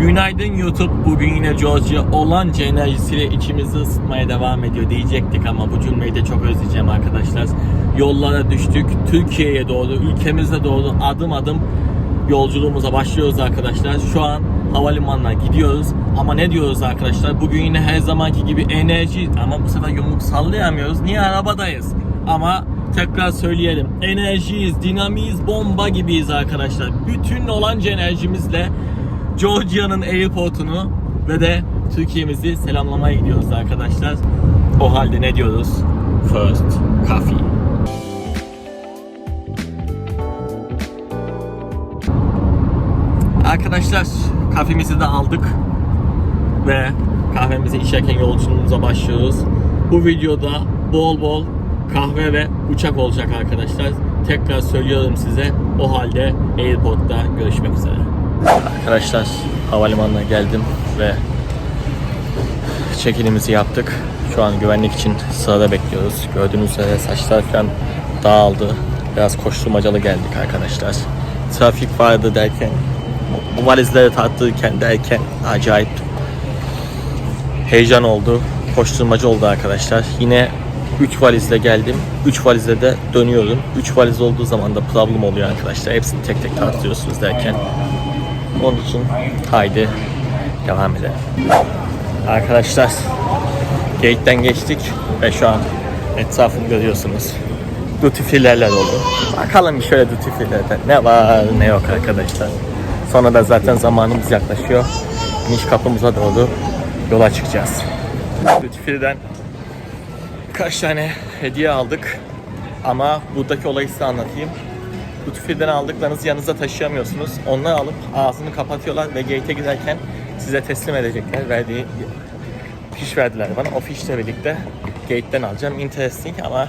Günaydın YouTube. Bugün yine Georgia olanca enerjisiyle içimizi ısıtmaya devam ediyor diyecektik ama bu cümleyi de çok özleyeceğim arkadaşlar. Yollara düştük. Türkiye'ye doğru, ülkemize doğru adım adım yolculuğumuza başlıyoruz arkadaşlar. Şu an havalimanına gidiyoruz. Ama ne diyoruz arkadaşlar? Bugün yine her zamanki gibi enerji ama bu sefer yumruk sallayamıyoruz. Niye arabadayız? Ama tekrar söyleyelim. Enerjiyiz, dinamiyiz, bomba gibiyiz arkadaşlar. Bütün olanca enerjimizle Georgia'nın airportunu ve de Türkiye'mizi selamlamaya gidiyoruz arkadaşlar. O halde ne diyoruz? First coffee. Arkadaşlar kafemizi de aldık ve kahvemizi içerken yolculuğumuza başlıyoruz. Bu videoda bol bol kahve ve uçak olacak arkadaşlar. Tekrar söylüyorum size. O halde airportta görüşmek üzere. Arkadaşlar havalimanına geldim ve check-in'imizi yaptık. Şu an güvenlik için sırada bekliyoruz. Gördüğünüz üzere saçlar falan dağıldı. Biraz koşturmacalı geldik arkadaşlar. Trafik vardı derken, bu valizleri tartırken derken acayip heyecan oldu. Koşturmacı oldu arkadaşlar. Yine 3 valizle geldim. 3 valizle de dönüyorum. 3 valiz olduğu zaman da problem oluyor arkadaşlar. Hepsini tek tek tartıyorsunuz derken. Onun için haydi devam edelim. Arkadaşlar gate'den geçtik ve şu an etrafını görüyorsunuz. Duty free'lerle dolu. Bakalım şöyle duty ne var ne yok arkadaşlar. Sonra da zaten zamanımız yaklaşıyor. İniş kapımıza doğru yola çıkacağız. Duty free'den birkaç tane hediye aldık. Ama buradaki olayı size anlatayım. Duty free'den aldıklarınızı yanınıza taşıyamıyorsunuz. Onları alıp ağzını kapatıyorlar ve gate'e giderken size teslim edecekler. Verdiği fiş verdiler bana. O fişle birlikte gate'den alacağım. Interesting ama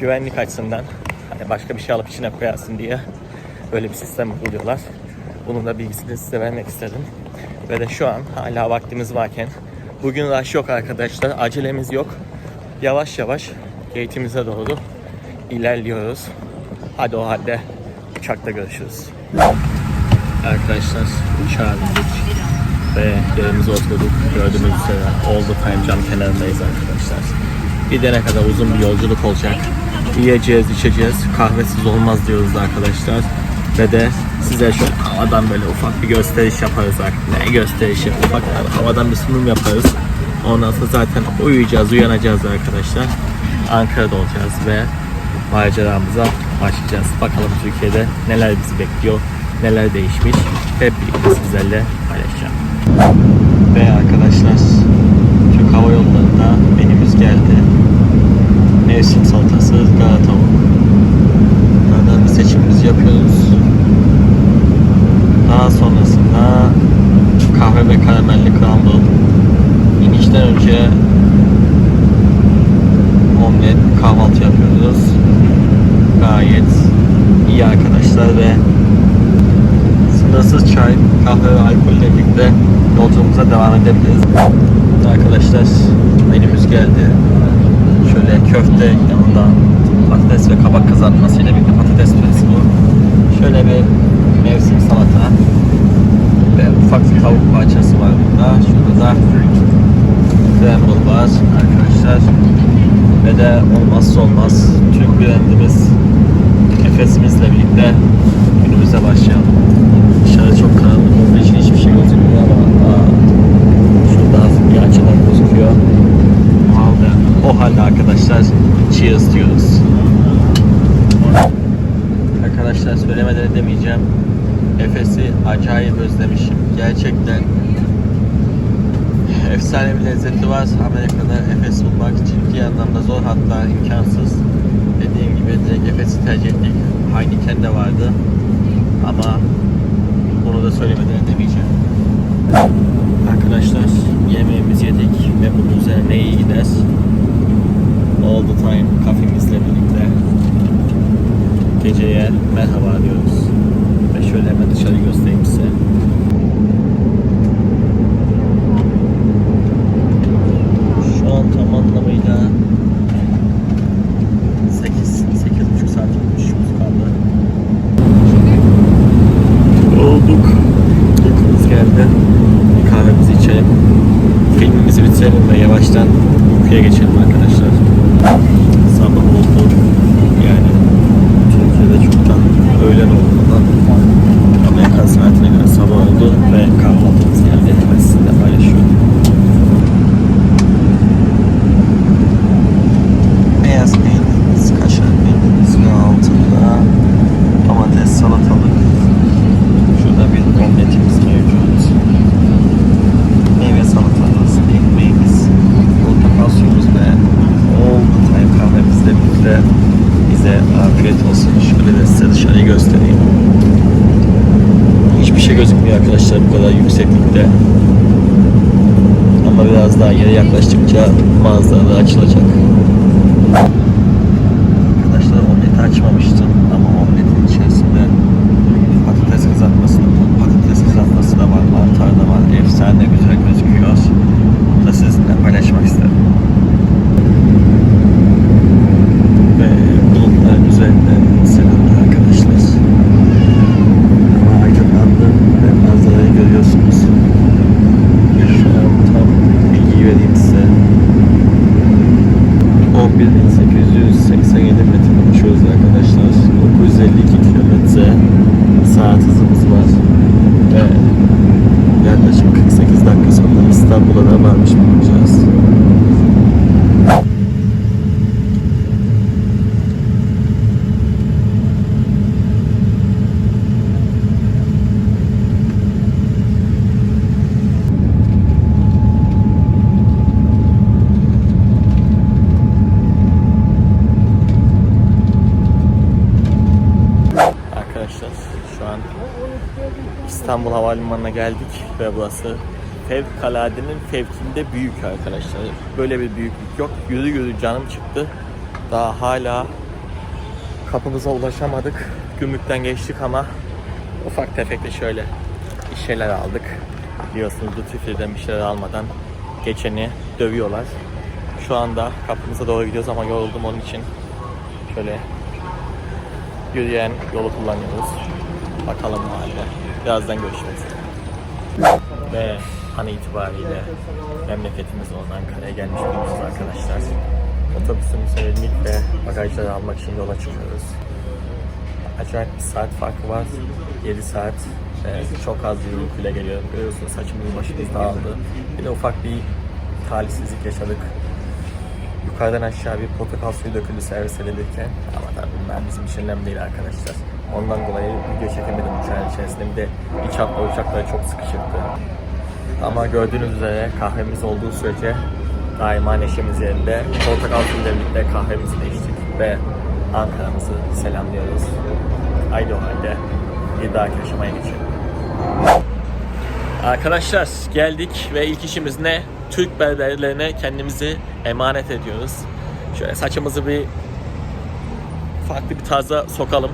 güvenlik açısından hani başka bir şey alıp içine koyarsın diye böyle bir sistem uyguluyorlar. Bunun da bilgisini size vermek istedim. Ve de şu an hala vaktimiz varken bugün rush yok arkadaşlar. Acelemiz yok. Yavaş yavaş gate'imize doğru ilerliyoruz. Hadi o halde uçakta görüşürüz. Arkadaşlar uçağa ve yerimize oturduk. Gördüğünüz üzere All the Time cam kenarındayız arkadaşlar. Gidene kadar uzun bir yolculuk olacak. Yiyeceğiz, içeceğiz. Kahvesiz olmaz diyoruz arkadaşlar. Ve de size şöyle havadan böyle ufak bir gösteriş yaparız artık. Ne gösterişi? Ufak havadan bir sunum yaparız. Ondan sonra zaten uyuyacağız, uyanacağız arkadaşlar. Ankara'da olacağız ve maceramıza başlayacağız. Bakalım Türkiye'de neler bizi bekliyor, neler değişmiş. Hep birlikte sizlerle paylaşacağım. Ve arkadaşlar Türk Hava Yolları'nda menümüz geldi. Mevsim salatası, ızgara tavuk. Bunlardan bir seçimimizi yapıyoruz. Daha sonrasında kahve ve karamelli crumble. İnişten önce omlet kahvaltı yapıyoruz. Gayet iyi arkadaşlar ve çay, kahve ve alkolle birlikte yolculuğumuza devam edebiliriz. Arkadaşlar menümüz geldi. Şöyle köfte yanında patates ve kabak kızartmasıyla birlikte patates püresi bu. Şöyle bir mevsim salata ve ufak bir tavuk parçası var burada. Şurada da crumble var arkadaşlar. Ve de olmazsa olmaz Türk brandimiz Efes'imizle birlikte günümüze başlayalım. Dışarı çok karanlık olduğu için hiçbir şey gözükmüyor ama aa, şurada hafif bir açıdan gözüküyor. O halde, o halde arkadaşlar cheers diyoruz. Arkadaşlar söylemeden edemeyeceğim. Efes'i acayip özlemişim. Gerçekten efsane bir lezzeti var. Amerika'da Efes bulmak ciddi anlamda zor hatta imkansız. Dediğim gibi direkt Efes'i tercih ettik. Heineken de vardı. Ama bunu da söylemeden edemeyeceğim. Arkadaşlar yemeğimizi yedik ve bunun üzerine iyi gider. All the time kafemizle birlikte geceye merhaba diyoruz. Ve şöyle hemen dışarı göstereyim size. Şu an tam anlamıyla 8 8,5 saat uçuşumuz kaldı. Olduk. Uykumuz geldi. bitirelim ve yavaştan uykuya geçelim arkadaşlar. Sabah oldu. Yani Türkiye'de çoktan öğlen olduğundan Amerikan saatine göre sabah oldu ve kahvaltımız geldi. Hemen sizinle paylaşıyorum. Beyaz peynirimiz, kaşar peynirimiz ve altında domates, salatalık. Şurada bir omletimiz mevcut. Meyve salatamız, ekmeğimiz, portakal suyumuz ve all the time kahvemizle birlikte bize afiyet olsun. Şöyle de size dışarıyı göstereyim. Gözükmüyor arkadaşlar bu kadar yükseklikte. Ama biraz daha yere yaklaştıkça manzara açılacak. Arkadaşlar omleti açmamıştım ama omletin içerisinde patates kızartması, patates kızartması da var, mantar da var. Efsane güzel gözüküyor. Bunu da sizinle paylaşmak istedim. Ve bulutların üzerinden selamlar arkadaşlar. Hava aydınlandı ve manzarayı görüyorsunuz. Şu an tam bilgiyi vereyim size. 11.887 metre uçuyoruz arkadaşlar. 952 kilometre saat hızımız var. Ve yaklaşık 48 dakika sonra İstanbul'a da varmış an İstanbul Havalimanı'na geldik ve burası fevkaladenin fevkinde büyük arkadaşlar. Böyle bir büyüklük yok. Yürü yürü canım çıktı. Daha hala kapımıza ulaşamadık. Gümrükten geçtik ama ufak tefek de şöyle bir şeyler aldık. Biliyorsunuz Duty bir şeyler almadan geçeni dövüyorlar. Şu anda kapımıza doğru gidiyoruz ama yoruldum onun için şöyle yürüyen yolu kullanıyoruz. Bakalım halde. Birazdan görüşmek üzere. Ve an itibariyle memleketimiz olan Ankara'ya gelmiş bulunuyoruz arkadaşlar. Otobüsümüze bindik ve bagajları almak için yola çıkıyoruz. Acayip bir saat farkı var. 7 saat. Ee, çok az bir uykuyla geliyorum. Görüyorsunuz saçımız başımız dağıldı. Bir de ufak bir talihsizlik yaşadık. Yukarıdan aşağı bir portakal suyu döküldü servis edilirken. Ama tabii bunlar bizim için önemli değil arkadaşlar. Ondan dolayı video çekemedim uçağın içerisinde. Bir de iç hatla uçakları çok sıkışıktı. Ama gördüğünüz üzere kahvemiz olduğu sürece daima neşemiz yerinde. Portakal suyuyla birlikte kahvemizi de içtik ve Ankara'mızı selamlıyoruz. Haydi o halde bir dahaki aşamaya geçelim. Arkadaşlar geldik ve ilk işimiz ne? Türk berberlerine kendimizi emanet ediyoruz. Şöyle saçımızı bir farklı bir tarza sokalım.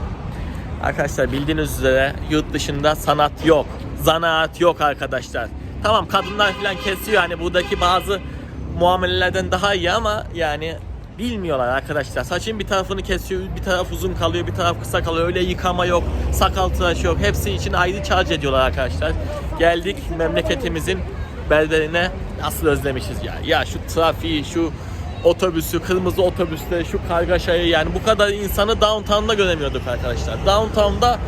Arkadaşlar bildiğiniz üzere yurt dışında sanat yok. Zanaat yok arkadaşlar. Tamam kadınlar falan kesiyor hani buradaki bazı muamelelerden daha iyi ama yani bilmiyorlar arkadaşlar. Saçın bir tarafını kesiyor, bir taraf uzun kalıyor, bir taraf kısa kalıyor. Öyle yıkama yok, sakal tıraşı yok. Hepsi için ayrı charge ediyorlar arkadaşlar. Geldik memleketimizin berberine nasıl özlemişiz ya. Ya şu trafiği, şu otobüsü, kırmızı otobüste, şu kargaşayı yani bu kadar insanı downtown'da göremiyorduk arkadaşlar. Downtown'da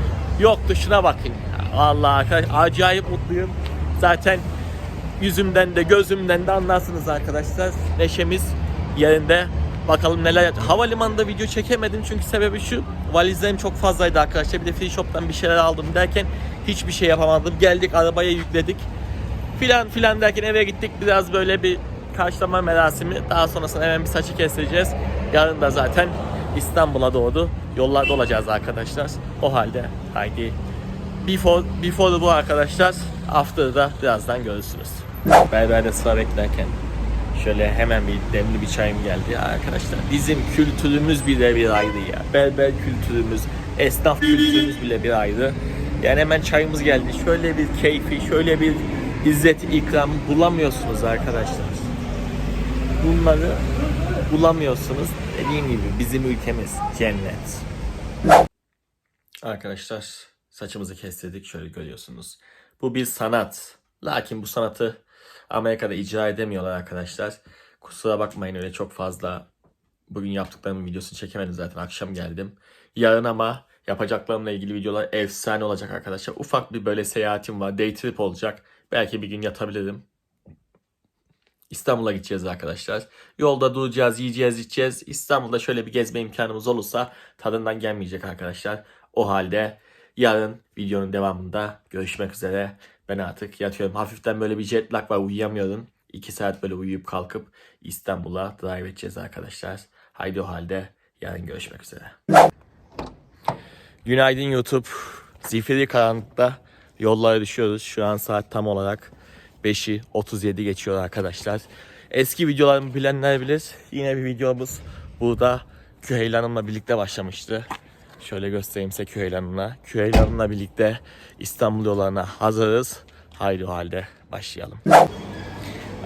yoktu şuna bakın. Ya. Vallahi arkadaş acayip mutluyum. Zaten yüzümden de gözümden de anlarsınız arkadaşlar. Neşemiz yerinde. Bakalım neler Havalimanında video çekemedim çünkü sebebi şu. Valizlerim çok fazlaydı arkadaşlar. Bir de free shop'tan bir şeyler aldım derken hiçbir şey yapamadım. Geldik arabaya yükledik. Filan filan derken eve gittik. Biraz böyle bir karşılama merasimi. Daha sonrasında hemen bir saçı keseceğiz. Yarın da zaten İstanbul'a doğru yollarda olacağız arkadaşlar. O halde haydi Before, before bu arkadaşlar. After'da birazdan görürsünüz. Berberde sıra beklerken şöyle hemen bir demli bir çayım geldi. Ya arkadaşlar bizim kültürümüz bile bir ayrı ya. Berber kültürümüz, esnaf kültürümüz bile bir ayrı. Yani hemen çayımız geldi. Şöyle bir keyfi, şöyle bir izzet ikram bulamıyorsunuz arkadaşlar. Bunları bulamıyorsunuz. Dediğim gibi bizim ülkemiz cennet. Arkadaşlar saçımızı kestirdik şöyle görüyorsunuz. Bu bir sanat. Lakin bu sanatı Amerika'da icra edemiyorlar arkadaşlar. Kusura bakmayın öyle çok fazla bugün yaptıklarımın videosunu çekemedim zaten akşam geldim. Yarın ama yapacaklarımla ilgili videolar efsane olacak arkadaşlar. Ufak bir böyle seyahatim var. Day trip olacak. Belki bir gün yatabilirim. İstanbul'a gideceğiz arkadaşlar. Yolda duracağız, yiyeceğiz, içeceğiz. İstanbul'da şöyle bir gezme imkanımız olursa tadından gelmeyecek arkadaşlar. O halde yarın videonun devamında görüşmek üzere. Ben artık yatıyorum. Hafiften böyle bir jet lag var uyuyamıyorum. 2 saat böyle uyuyup kalkıp İstanbul'a drive edeceğiz arkadaşlar. Haydi o halde yarın görüşmek üzere. Günaydın YouTube. Zifiri karanlıkta yollara düşüyoruz. Şu an saat tam olarak 5'i 37 geçiyor arkadaşlar. Eski videolarımı bilenler bilir. Yine bir videomuz burada Küheyl Hanım'la birlikte başlamıştı. Şöyle göstereyim size Küheyl Hanım'la. Küheyl Hanım'la birlikte İstanbul yollarına hazırız. Haydi o halde başlayalım.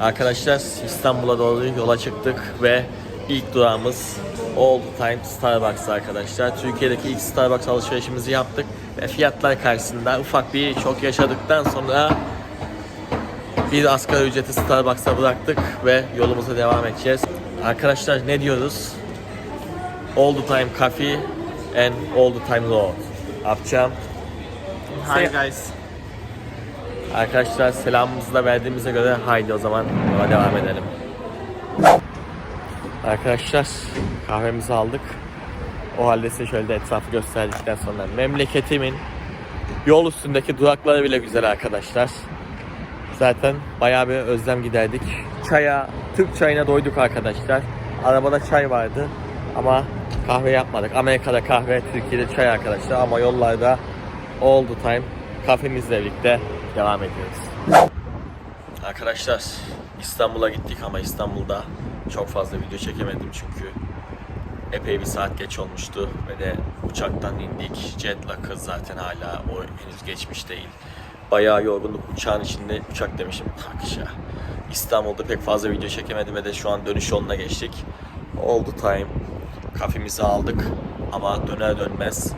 Arkadaşlar İstanbul'a doğru yola çıktık ve ilk durağımız Old Time Starbucks arkadaşlar. Türkiye'deki ilk Starbucks alışverişimizi yaptık ve fiyatlar karşısında ufak bir şok yaşadıktan sonra bir asgari ücreti Starbucks'a bıraktık ve yolumuza devam edeceğiz. Arkadaşlar ne diyoruz? The time coffee and all the time road. Yapacağım. Hi guys. Arkadaşlar selamımızı da verdiğimize göre haydi o zaman yola devam edelim. Arkadaşlar kahvemizi aldık. O halde size şöyle de etrafı gösterdikten sonra memleketimin yol üstündeki durakları bile güzel arkadaşlar. Zaten bayağı bir özlem giderdik. Çaya, Türk çayına doyduk arkadaşlar. Arabada çay vardı ama kahve yapmadık. Amerika'da kahve, Türkiye'de çay arkadaşlar ama yollarda all the time kafemizle birlikte devam ediyoruz. Arkadaşlar İstanbul'a gittik ama İstanbul'da çok fazla video çekemedim çünkü epey bir saat geç olmuştu ve de uçaktan indik. Jet lag'ı zaten hala o henüz geçmiş değil. Bayağı yorgunluk uçağın içinde, uçak demişim takışa. İstanbul'da pek fazla video çekemedim ve de şu an dönüş yoluna geçtik. All the time kafemizi aldık ama döner dönmez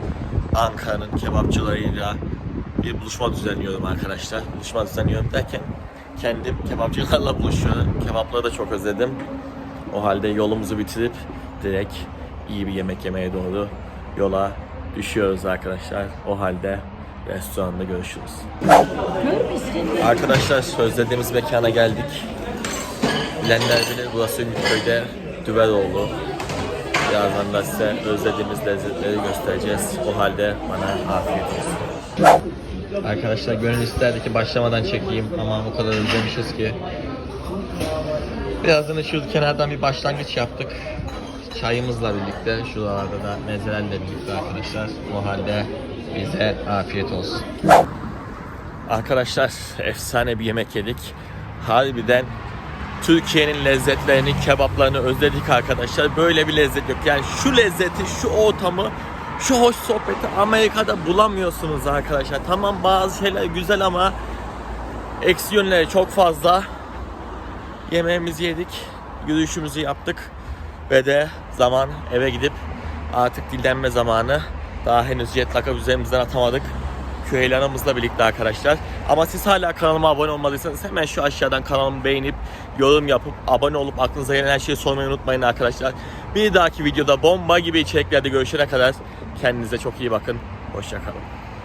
Ankara'nın kebapçılarıyla bir buluşma düzenliyorum arkadaşlar. Buluşma düzenliyorum derken kendim kebapçılarla buluşuyorum. Kebapları da çok özledim. O halde yolumuzu bitirip direkt iyi bir yemek yemeye doğru yola düşüyoruz arkadaşlar. O halde restoranda görüşürüz. Arkadaşlar özlediğimiz mekana geldik. Bilenler bilir burası Ümitköy'de Düveroğlu. Birazdan da size özlediğimiz lezzetleri göstereceğiz. O halde bana afiyet olsun. Arkadaşlar gönül isterdi ki başlamadan çekeyim ama o kadar özlemişiz ki. Birazdan şu kenardan bir başlangıç yaptık. Çayımızla birlikte şuralarda da mezelerle birlikte arkadaşlar. O halde bize afiyet olsun. Arkadaşlar efsane bir yemek yedik. Harbiden Türkiye'nin lezzetlerini, kebaplarını özledik arkadaşlar. Böyle bir lezzet yok. Yani şu lezzeti, şu ortamı, şu hoş sohbeti Amerika'da bulamıyorsunuz arkadaşlar. Tamam bazı şeyler güzel ama eksi yönleri çok fazla. Yemeğimizi yedik, yürüyüşümüzü yaptık ve de zaman eve gidip artık dinlenme zamanı. Daha henüz jet lag'ı üzerimizden atamadık. Küheylanımızla birlikte arkadaşlar. Ama siz hala kanalıma abone olmadıysanız hemen şu aşağıdan kanalımı beğenip yorum yapıp abone olup aklınıza gelen her şeyi sormayı unutmayın arkadaşlar. Bir dahaki videoda bomba gibi içeriklerde görüşene kadar kendinize çok iyi bakın. Hoşçakalın.